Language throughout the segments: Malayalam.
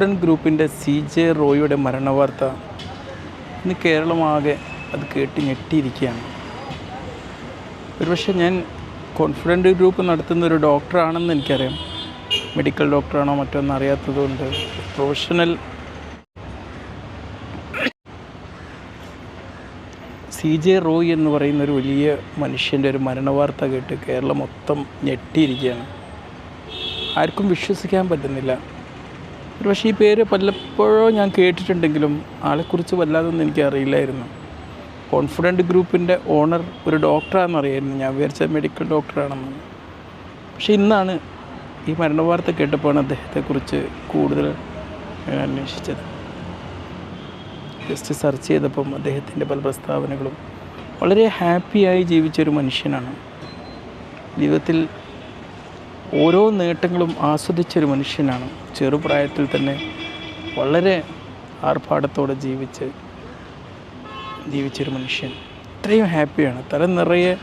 കോൺഫിഡന്റ് ഗ്രൂപ്പിന്റെ സി ജെ റോയിയുടെ മരണവാർത്ത ഇന്ന് കേരളമാകെ അത് കേട്ട് ഞെട്ടിയിരിക്കുകയാണ്. ഒരുപക്ഷെ ഞാൻ കോൺഫിഡന്റ് ഗ്രൂപ്പ് നടത്തുന്ന ഒരു ഡോക്ടറാണെന്ന് എനിക്കറിയാം. മെഡിക്കൽ ഡോക്ടറാണോ മറ്റൊന്നും അറിയാത്തതുകൊണ്ട് പ്രൊഫഷണൽ സി ജെ റോയ് എന്ന് പറയുന്ന ഒരു വലിയ മനുഷ്യന്റെ ഒരു മരണവാർത്ത കേട്ട് കേരളം മൊത്തം ഞെട്ടിയിരിക്കുകയാണ്. ആർക്കും വിശ്വസിക്കാൻ പറ്റുന്നില്ല. പക്ഷേ ഈ പേര് പലപ്പോഴോ ഞാൻ കേട്ടിട്ടുണ്ടെങ്കിലും ആളെക്കുറിച്ച് വല്ലാതൊന്നും എനിക്ക് അറിയില്ലായിരുന്നു കോൺഫിഡന്റ് ഗ്രൂപ്പിന്റെ ഓണർ ഒരു ഡോക്ടറാണെന്ന് അറിയായിരുന്നു. ഞാൻ വിചാരിച്ച മെഡിക്കൽ ഡോക്ടറാണെന്ന്. പക്ഷേ ഇന്നാണ് ഈ മരണവാർത്ത കേട്ടപ്പോഴാണ് അദ്ദേഹത്തെക്കുറിച്ച് കൂടുതൽ അന്വേഷിച്ചത്. ജസ്റ്റ് സെർച്ച് ചെയ്തപ്പം അദ്ദേഹത്തിന്റെ പല പ്രസ്താവനകളും വളരെ ഹാപ്പിയായി ജീവിച്ചൊരു മനുഷ്യനാണ്. ജീവിതത്തിൽ ഓരോ നേട്ടങ്ങളും ആസ്വദിച്ചൊരു മനുഷ്യനാണ്. ചെറുപ്രായത്തിൽ തന്നെ വളരെ ആർഭാടത്തോടെ ജീവിച്ച് ജീവിച്ചൊരു മനുഷ്യൻ. ഇത്രയും ഹാപ്പിയാണ്. തല നിറയെ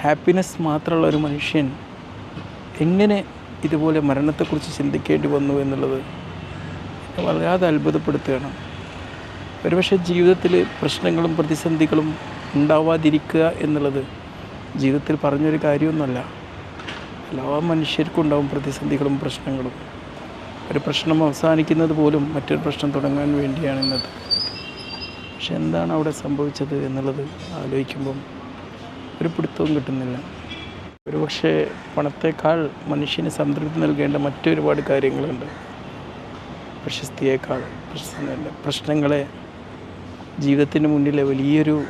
ഹാപ്പിനെസ് മാത്രമുള്ള ഒരു മനുഷ്യൻ എങ്ങനെ ഇതുപോലെ മരണത്തെക്കുറിച്ച് ചിന്തിക്കേണ്ടി വന്നു എന്നുള്ളത് എന്നെ വല്ലാതെ അത്ഭുതപ്പെടുത്തുകയാണ്. ഒരുപക്ഷെ ജീവിതത്തിൽ പ്രശ്നങ്ങളും പ്രതിസന്ധികളും ഉണ്ടാവാതിരിക്കുക എന്നുള്ളത് ജീവിതത്തിൽ പറഞ്ഞൊരു കാര്യമൊന്നുമല്ല. എല്ലാ മനുഷ്യർക്കും പ്രതിസന്ധികളും പ്രശ്നങ്ങളും. ഒരു പ്രശ്നം അവസാനിക്കുന്നത് പോലും മറ്റൊരു പ്രശ്നം തുടങ്ങാൻ വേണ്ടിയാണ് ഇന്നത്. പക്ഷെ എന്താണ് അവിടെ സംഭവിച്ചത് എന്നുള്ളത് ആലോചിക്കുമ്പം ഒരു പിടുത്തവും കിട്ടുന്നില്ല. ഒരുപക്ഷെ പണത്തേക്കാൾ മനുഷ്യന് സംതൃപ്തി നൽകേണ്ട മറ്റൊരുപാട് കാര്യങ്ങളുണ്ട്. പ്രശസ്തിയേക്കാൾ പ്രശസ്തി പ്രശ്നങ്ങളെ ജീവിതത്തിന് മുന്നിലെ വലിയൊരു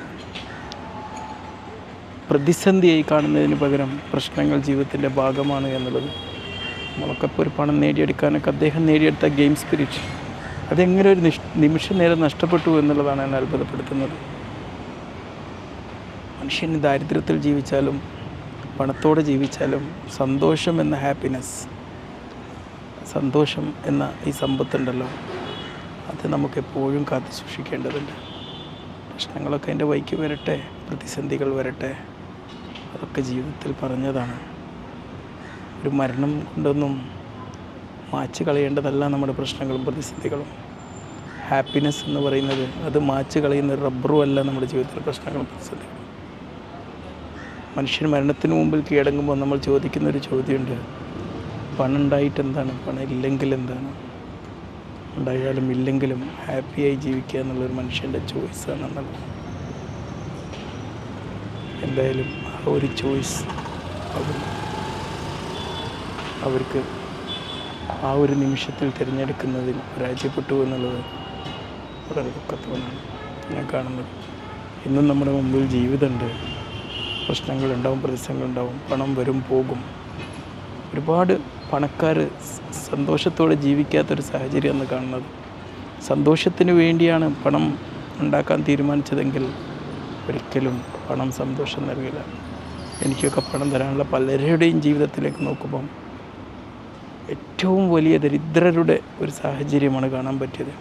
പ്രതിസന്ധിയായി കാണുന്നതിന് പകരം പ്രശ്നങ്ങൾ ജീവിതത്തിന്റെ ഭാഗമാണ് എന്നുള്ളത്. നമ്മളൊക്കെ ഒരു പണം നേടിയെടുക്കാനൊക്കെ അദ്ദേഹം നേടിയെടുത്ത ഗെയിം സ്പിരിറ്റ്. അതെങ്ങനെ ഒരു നിഷ് നിമിഷ നേരം നഷ്ടപ്പെട്ടു എന്നുള്ളതാണ് എന്നെ അത്ഭുതപ്പെടുത്തുന്നത്. മനുഷ്യന് ദാരിദ്ര്യത്തിൽ ജീവിച്ചാലും പണത്തോടെ ജീവിച്ചാലും സന്തോഷം എന്ന ഹാപ്പിനെസ് സന്തോഷം എന്ന ഈ സമ്പത്തുണ്ടല്ലോ അത് നമുക്കെപ്പോഴും കാത്തു സൂക്ഷിക്കേണ്ടതുണ്ട്. പ്രശ്നങ്ങളൊക്കെ എന്റെ വഴിക്ക് വരട്ടെ പ്രതിസന്ധികൾ വരട്ടെ. അതൊക്കെ ജീവിതത്തിൽ പറഞ്ഞതാണ്. ഒരു മരണം കൊണ്ടൊന്നും മാച്ച് കളയേണ്ടതല്ല നമ്മുടെ പ്രശ്നങ്ങളും പ്രതിസന്ധികളും. ഹാപ്പിനെസ് എന്ന് പറയുന്നത് അത് മാച്ച് കളയുന്ന റബ്ബറും അല്ല നമ്മുടെ ജീവിതത്തിലെ പ്രശ്നങ്ങളും പ്രതിസന്ധികളും. മനുഷ്യൻ മരണത്തിന് മുമ്പിൽ കീഴടങ്ങുമ്പോൾ നമ്മൾ ചോദിക്കുന്ന ഒരു ചോദ്യമുണ്ട്. പണം ഉണ്ടായിട്ട് എന്താണ്? പണം ഇല്ലെങ്കിൽ എന്താണ്? ഉണ്ടായാലും ഇല്ലെങ്കിലും ഹാപ്പിയായി ജീവിക്കുക എന്നുള്ളൊരു മനുഷ്യന്റെ ചോയ്സാണ് എന്നുള്ളത്. എന്തായാലും ഒരു ചോയ്സ് അവർ അവർക്ക് ആ ഒരു നിമിഷത്തിൽ തിരഞ്ഞെടുക്കുന്നതിൽ പരാജയപ്പെട്ടു എന്നുള്ളത് വളരെ ദുഃഖത്തോടാണ് ഞാൻ കാണുന്നത്. ഇന്നും നമ്മുടെ മുമ്പിൽ ജീവിതമുണ്ട്. പ്രശ്നങ്ങളുണ്ടാവും പ്രതിസന്ധികളുണ്ടാവും പണം വരും പോകും. ഒരുപാട് പണക്കാർ സന്തോഷത്തോടെ ജീവിക്കാത്തൊരു സാഹചര്യമാണ് കാണുന്നത്. സന്തോഷത്തിന് വേണ്ടിയാണ് പണം ഉണ്ടാക്കാൻ തീരുമാനിച്ചതെങ്കിൽ ഒരിക്കലും പണം സന്തോഷം നൽകില്ല. എനിക്കൊക്കെ പണം തരാനുള്ള പലരുടെയും ജീവിതത്തിലേക്ക് നോക്കുമ്പം ഏറ്റവും വലിയ ദരിദ്രരുടെ ഒരു സാഹചര്യമാണ് കാണാൻ പറ്റിയത്.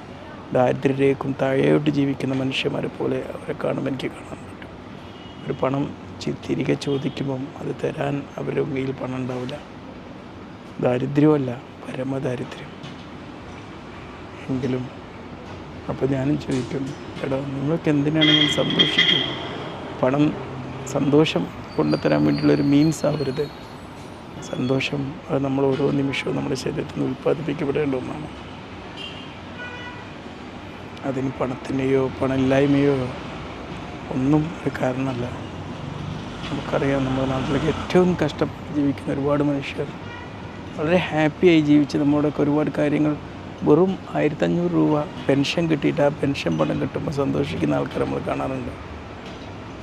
ദാരിദ്ര്യരേക്കും താഴെയോട്ട് ജീവിക്കുന്ന മനുഷ്യന്മാരെ പോലെ അവരെ കാണുമ്പോൾ എനിക്ക് കാണാൻ പറ്റും. ഒരു പണം തിരികെ ചോദിക്കുമ്പം അത് തരാൻ അവരുടെ കയ്യിൽ പണം ഉണ്ടാവില്ല. ദാരിദ്ര്യമല്ല പരമദാരിദ്ര്യം. എങ്കിലും അപ്പോൾ ഞാനും ചോദിക്കും എടാ നിങ്ങൾക്ക് എന്തിനാണ് ഞാൻ സന്തോഷിക്കുന്നത്? പണം സന്തോഷം കൊണ്ടുതരാൻ വേണ്ടിയുള്ളൊരു മീൻസ് ആവരുത്. സന്തോഷം അത് നമ്മൾ ഓരോ നിമിഷവും നമ്മുടെ ശരീരത്തിൽ നിന്ന് ഉൽപ്പാദിപ്പിക്കപ്പെടേണ്ട ഒന്നാണ്. അതിന് പണത്തിന്റെയോ പണമില്ലായ്മയോ ഒന്നും ഒരു കാരണമല്ല. നമുക്കറിയാം നമ്മുടെ നാട്ടിലേക്ക് ഏറ്റവും കഷ്ടപ്പെട്ട് ജീവിക്കുന്ന ഒരുപാട് മനുഷ്യർ വളരെ ഹാപ്പിയായി ജീവിച്ച് നമ്മളോടൊക്കെ ഒരുപാട് കാര്യങ്ങൾ വെറും ആയിരത്തഞ്ഞൂറ് രൂപ പെൻഷൻ കിട്ടിയിട്ട് ആ പെൻഷൻ പണം കിട്ടുമ്പോൾ സന്തോഷിക്കുന്ന ആൾക്കാർ നമ്മൾ കാണാറുണ്ട്.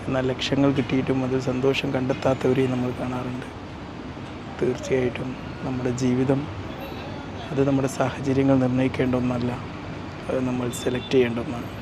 എന്നാൽ ലക്ഷ്യങ്ങൾ കിട്ടിയിട്ടും അതിൽ സന്തോഷം കണ്ടെത്താത്തവരെയും നമ്മൾ കാണാറുണ്ട്. തീർച്ചയായിട്ടും നമ്മുടെ ജീവിതം അത് നമ്മുടെ സാഹചര്യങ്ങൾ നിർണയിക്കേണ്ട ഒന്നല്ല. അത് നമ്മൾ സെലക്ട് ചെയ്യേണ്ട ഒന്നാണ്.